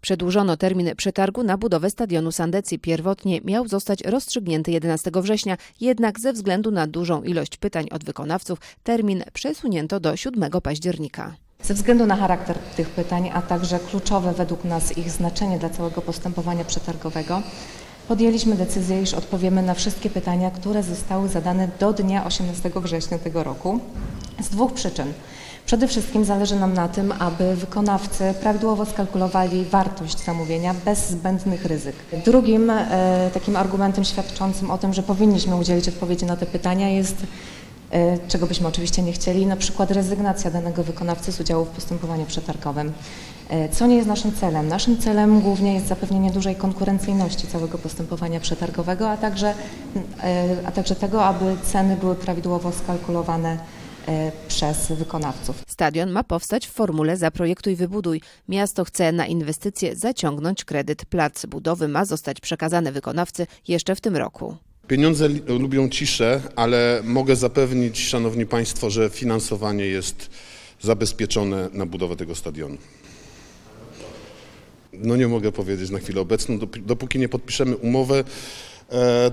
Przedłużono termin przetargu na budowę stadionu Sandecji. Pierwotnie miał zostać rozstrzygnięty 11 września, jednak ze względu na dużą ilość pytań od wykonawców termin przesunięto do 7 października. Ze względu na charakter tych pytań, a także kluczowe według nas ich znaczenie dla całego postępowania przetargowego, podjęliśmy decyzję, iż odpowiemy na wszystkie pytania, które zostały zadane do dnia 18 września tego roku z dwóch przyczyn. Przede wszystkim zależy nam na tym, aby wykonawcy prawidłowo skalkulowali wartość zamówienia bez zbędnych ryzyk. Drugim e, takim argumentem świadczącym o tym, że powinniśmy udzielić odpowiedzi na te pytania jest e, czego byśmy oczywiście nie chcieli, na przykład rezygnacja danego wykonawcy z udziału w postępowaniu przetargowym, e, co nie jest naszym celem. Naszym celem głównie jest zapewnienie dużej konkurencyjności całego postępowania przetargowego, a także, a także tego, aby ceny były prawidłowo skalkulowane przez wykonawców. Stadion ma powstać w formule Zaprojektuj Wybuduj. Miasto chce na inwestycje zaciągnąć kredyt. Plac budowy ma zostać przekazany wykonawcy jeszcze w tym roku. Pieniądze lubią ciszę, ale mogę zapewnić, Szanowni Państwo, że finansowanie jest zabezpieczone na budowę tego stadionu. No nie mogę powiedzieć na chwilę obecną, dop- dopóki nie podpiszemy umowę, e,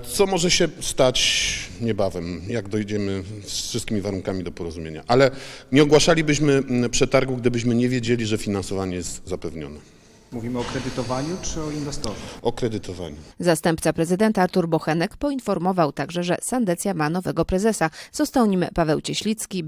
co może się stać niebawem, jak dojdziemy z wszystkimi warunkami do porozumienia. Ale nie ogłaszalibyśmy mm, przetargu, gdybyśmy nie wiedzieli, że finansowanie jest zapewnione. Mówimy o kredytowaniu czy o inwestorze? O kredytowaniu. Zastępca prezydenta Artur Bochenek poinformował także, że Sandecja ma nowego prezesa. Został nim Paweł Cieślicki,